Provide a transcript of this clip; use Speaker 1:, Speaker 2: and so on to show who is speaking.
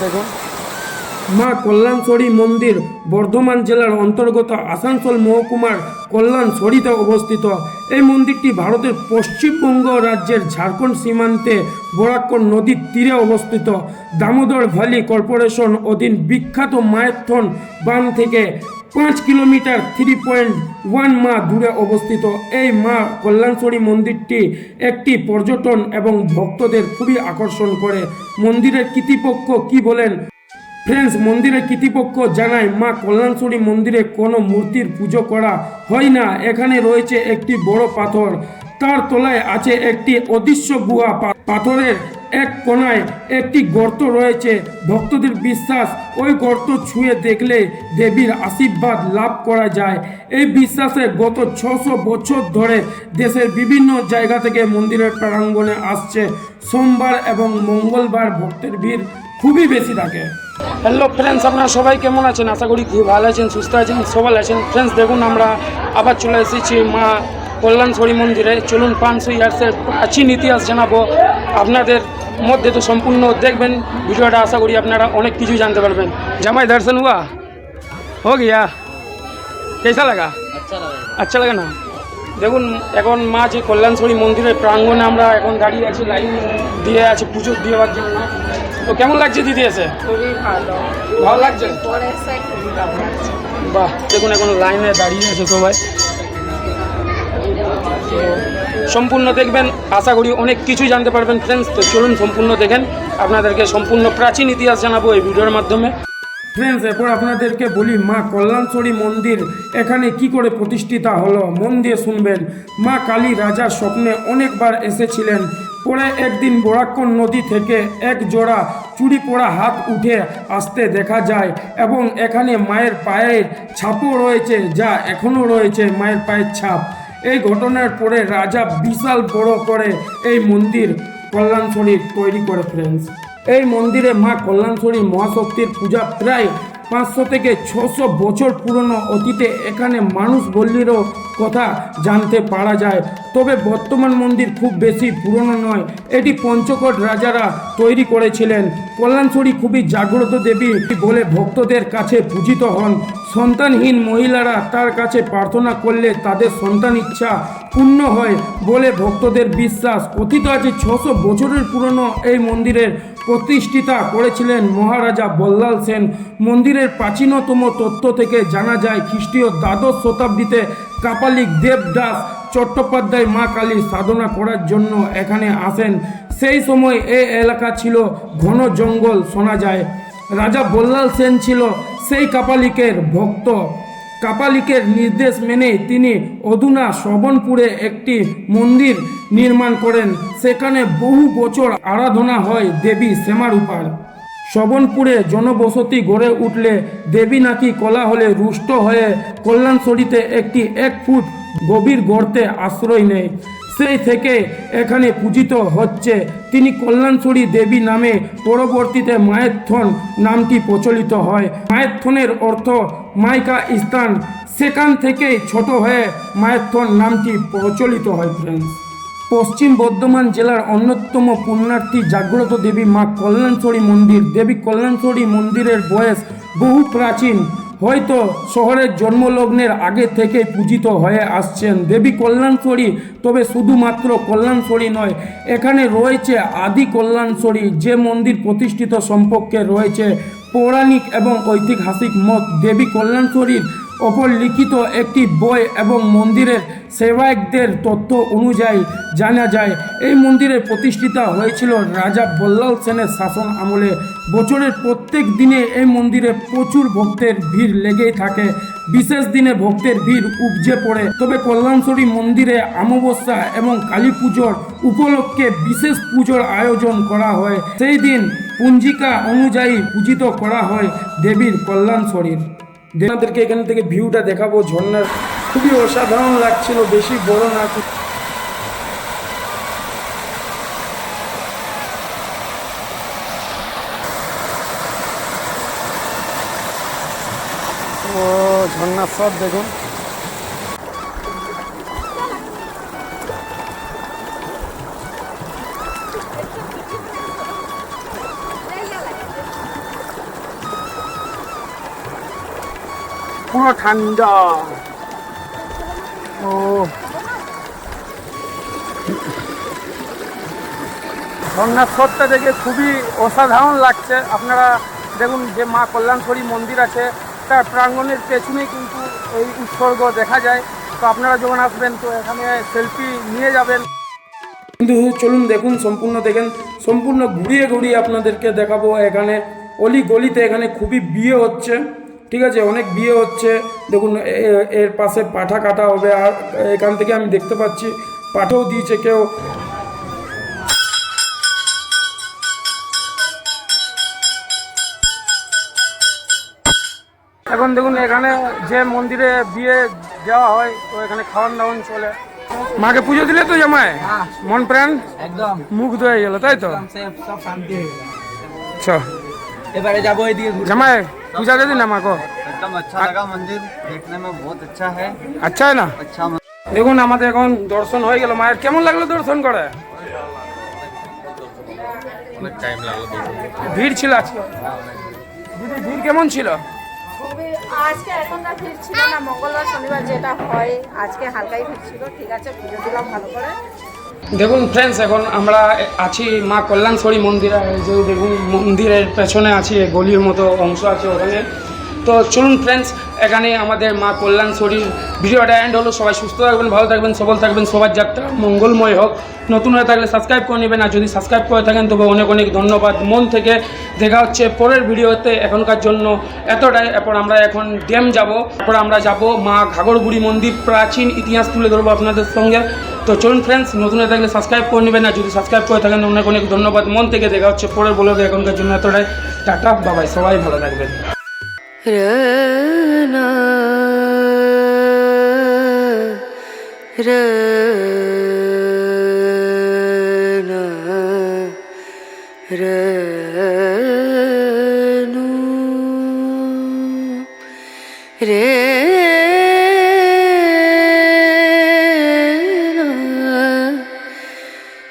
Speaker 1: দেখুন।
Speaker 2: মা কল্যাণশ্বরী মন্দির, বর্ধমান জেলার অন্তর্গত আসানসোল মহকুমার কল্যাণশ্বরীতে অবস্থিত। এই মন্দিরটি ভারতের পশ্চিমবঙ্গ রাজ্যের ঝাড়খণ্ড সীমান্তে বরাক্কর নদীর তীরে অবস্থিত। দামোদর ভ্যালি কর্পোরেশন অধীন বিখ্যাত মায়েথন বান থেকে পাঁচ কিলোমিটার থ্রি পয়েন্ট ওয়ান মা দূরে অবস্থিত এই মা কল্যাণশ্বরী মন্দিরটি একটি পর্যটন এবং ভক্তদের খুবই আকর্ষণ করে। মন্দিরের কৃতিপক্ষ কি বলেন? ফ্রেন্ডস মন্দিরের কৃতিপক্ষ জানায়, মা কল্যাণশ্বরী মন্দিরে কোনো মূর্তির পুজো করা হয় না। এখানে রয়েছে একটি বড় পাথর। তার তলায় আছে একটি অদৃশ্য গুহা পাথরের এক কোনায় একটি গর্ত রয়েছে। ভক্তদের বিশ্বাস ওই গর্ত ছুঁয়ে দেখলে দেবীর আশীর্বাদ লাভ করা যায়। এই বিশ্বাসে গত ছশো বছর ধরে দেশের বিভিন্ন জায়গা থেকে মন্দিরের প্রাঙ্গণে আসছে। সোমবার এবং মঙ্গলবার ভক্তের ভিড় খুবই বেশি থাকে। হ্যালো ফ্রেন্ডস আপনারা সবাই কেমন আছেন? আশা করি খুব ভালো আছেন, সুস্থ আছেন সবাই আছেন। ফ্রেন্ডস দেখুন আমরা আবার চলে এসেছি মা কল্যাণশ্বরী মন্দিরে। চলুন পাঁচশো ইয়ার্সের প্রাচীন ইতিহাস জানাব। আপনাদের মধ্যে তো সম্পূর্ণ দেখবেন ভিডিওটা আশা করি আপনারা অনেক কিছুই জানতে পারবেন। জামাই দর্শন হুয়া? হো গিয়া। কেসা লাগা? আচ্ছা লাগে। আচ্ছা না? দেখুন এখন মা যে কল্যাণশ্বরী মন্দিরের প্রাঙ্গণে আমরা এখন দাঁড়িয়ে আছি লাইন দিয়ে আছে পুজো দিয়ে জন্য তো কেমন লাগছে দিদি এসে?
Speaker 3: ভালো।
Speaker 2: লাগছে? বাহ দেখুন এখন লাইনে দাঁড়িয়ে আছে সবাই। সম্পূর্ণ দেখবেন। আশা করি অনেক কিছুই জানতে পারবেন ফ্রেন্ডস তো চলুন সম্পূর্ণ দেখেন। আপনাদেরকে সম্পূর্ণ প্রাচীন ইতিহাস জানাব এই ভিডিওর মাধ্যমে। ফ্রেন্ডস এরপর আপনাদেরকে বলি, মা কল্যাণশ্বরী মন্দির, এখানে কি করে প্রতিষ্ঠিতা হলো? মন দিয়ে শুনবেন। মা কালী রাজার স্বপ্নে অনেকবার এসেছিলেন। পরে একদিন বরাক্কর নদী থেকে এক জোড়া চুরি পড়া হাত উঠে আসতে দেখা যায় এবং এখানে মায়ের পায়ের ছাপও রয়েছে, যা এখনও রয়েছে মায়ের পায়ের ছাপ। এই ঘটনার পরে রাজা বিশাল বড় করে এই মন্দির কল্যাণশ্বরী তৈরি করে ফ্রেন্ডস এই মন্দিরে মা কল্যাণশ্বরী মহাশক্তির পূজা প্রায় পাঁচশো থেকে ছশো বছর পুরনো অতীতে এখানে মানুষ বল্লিরও কথা জানতে পারা যায়। তবে বর্তমান মন্দির খুব বেশি পুরনো নয়, এটি পঞ্চকোট রাজারা তৈরি করেছিলেন। কল্যাণশ্বরী খুবই জাগ্রত দেবী বলে ভক্তদের কাছে পূজিত হন। সন্তানহীন মহিলারা তার কাছে প্রার্থনা করলে তাদের সন্তান ইচ্ছা পূর্ণ হয় বলে ভক্তদের বিশ্বাস। কথিত আছে, ছশো বছরের পুরনো এই মন্দিরের প্রতিষ্ঠিতা করেছিলেন মহারাজা বল্লাল সেন। মন্দিরের প্রাচীনতম তত্ত্ব থেকে জানা যায়, খ্রিস্টীয় দ্বাদশ শতাব্দীতে কাপালিক দেবদাস চট্টোপাধ্যায় মা কালী সাধনা করার জন্য এখানে আসেন। সেই সময় এই এলাকা ছিল ঘন জঙ্গল, শোনা যায়। রাজা বল্লাল সেন ছিল সেই কাপালিকের ভক্ত। কাপালিকের নির্দেশ মেনে তিনি অধুনা শ্রবণপুরে একটি মন্দির নির্মাণ করেন। সেখানে বহু বছর আরাধনা হয় দেবী শ্যামারূপার। শ্রবণপুরে জনবসতি গড়ে উঠলে দেবী নাকি কলা হলে রুষ্ট হয়ে কল্যাণশ্বরীতে একটি এক ফুট গভীর গর্তে আশ্রয় নেয়। সেই থেকে এখানে পূজিত হচ্ছে। তিনি কল্যাণশ্বরী দেবী নামে পরবর্তীতে মায়েরথন নামটি প্রচলিত হয়। মায়েরথনের অর্থ মাইকা স্থান। সেখান থেকেই ছোট হয়ে মায়েরথন নামটি প্রচলিত হয় ফ্রেন্ডস পশ্চিম বর্ধমান জেলার অন্যতম পুণ্যার্থী জাগ্রত দেবী মা কল্যাণশ্বরী মন্দির। দেবী কল্যাণশ্বরী মন্দিরের বয়স বহু প্রাচীন। হয়তো শহরের জন্মলগ্নের আগে থেকে পূজিত হয়ে আসছেন। দেবী কল্যাণশ্বরী তবে শুধুমাত্র কল্যাণশ্বরী নয়, এখানে রয়েছে আদি কল্যাণশ্বরী যে মন্দির প্রতিষ্ঠিত সম্পর্কে রয়েছে পৌরাণিক এবং ঐতিহাসিক মত। দেবী কল্যাণশ্বরীর অপর লিখিত একটি বই এবং মন্দিরের সেবায়কদের তথ্য অনুযায়ী জানা যায়, এই মন্দিরের প্রতিষ্ঠিতা হয়েছিল রাজা বল্লাল সেনের শাসন আমলে। বছরের প্রত্যেক দিনে এই মন্দিরে প্রচুর ভক্তের ভিড় লেগেই থাকে। বিশেষ দিনে ভক্তের ভিড় উপজে পড়ে। তবে কল্যাণশ্বরী মন্দিরে অমাবস্যা এবং কালী পুজোর উপলক্ষে বিশেষ পুজোর আয়োজন করা হয়। সেই দিন পঞ্জিকা অনুযায়ী পূজিত করা হয় দেবীর কল্যাণশ্বরীর। আপনাদেরকে এখান থেকে ভিউটা দেখাবো, ঝর্ণার খুবই অসাধারণ লাগছিল, বেশি বড় না
Speaker 1: ও ঝর্ণার সব দেখুন। পুরো ঠান্ডা। ও। ঝর্ণার স্রোতটা দেখে খুবই অসাধারণ লাগছে। আপনারা দেখুন যে মা কল্যাণশ্বরী মন্দির আছে, তার প্রাঙ্গণের পেছনেই কিন্তু এই উৎসর্গ দেখা যায়। তো আপনারা যখন আসবেন, তো এখানে সেলফি নিয়ে যাবেন।
Speaker 2: কিন্তু চলুন দেখুন, সম্পূর্ণ দেখেন। সম্পূর্ণ ঘুরিয়ে ঘুরিয়ে আপনাদেরকে দেখাবো। এখানে অলি গলিতে এখানে খুবই বিয়ে হচ্ছে। ঠিক আছে অনেক বিয়ে হচ্ছে। দেখুন এর পাশে পাঠা কাটা হবে আর এখান থেকে আমি দেখতে পাচ্ছি পাঠাও দিয়েছে কেউ।
Speaker 1: এখন দেখুন এখানে যে মন্দিরে বিয়ে দেওয়া হয় তো এখানে খাওয়ান দাওয়ান চলে। মাকে পুজো দিলে তো জামাই? মন প্রাণ?
Speaker 4: একদম।
Speaker 1: মুগ্ধ হয়ে গেল তাই তো?
Speaker 4: সব সব শান্তি হয়ে গেল।
Speaker 1: আচ্ছা
Speaker 4: এবারে যাব এদিকে ঘুরতে।
Speaker 1: জামাই পূজা দে দিন আমাকে
Speaker 5: एकदम अच्छा लगा मंदिर देखने में बहुत अच्छा है
Speaker 1: আচ্ছা হয় না
Speaker 5: अच्छा
Speaker 1: দেখুন আমাদের এখন দর্শন হয়ে গেল মায়ের কেমন লাগলো দর্শন করে ভিড় ছিল আজকে দিদি ভিড় কেমন ছিল
Speaker 3: খুবই আজকে এখন না ভিড় ছিল না মঙ্গলবার শনিবার যেটা হয় আজকে হালকাই ভিড় ছিল ঠিক আছে পুজো দিলাম ভালো করে
Speaker 2: দেখুন ফ্রেন্ডস এখন আমরা আছি মা কল্যাণশ্বরী মন্দিরে যে দেখুন, মন্দিরের পেছনে আছি গলির মতো অংশ আছে ওখানে। তো চলুন ফ্রেন্ডস এখানে আমাদের মা কল্যাণশ্বরীর ভিডিওটা এন্ড হলো। সবাই সুস্থ থাকবেন, ভালো থাকবেন, সবল থাকবেন সবার যাত্রা মঙ্গলময় হোক। নতুন হয়ে থাকলে সাবস্ক্রাইব করে নেবেন, আর যদি সাবস্ক্রাইব করে থাকেন তবে অনেক অনেক ধন্যবাদ। মন থেকে দেখা হচ্ছে পরের ভিডিওতে এখনকার জন্য। এতটাই, এরপর আমরা এখন ড্যাম যাব। তারপর আমরা যাব মা ঘাগরবুড়ি মন্দির, প্রাচীন ইতিহাস তুলে ধরবো আপনাদের সঙ্গে। তো চলুন ফ্রেন্ডস নতুন হয়ে থাকলে সাবস্ক্রাইব করে নেবেন আর যদি সাবস্ক্রাইব করে থাকেন অনেক অনেক ধন্যবাদ। মন থেকে দেখা হচ্ছে পরের বলবে এখনকার জন্য এতটাই। টাটা বাবাই সবাই ভালো থাকবেন।
Speaker 6: Rana,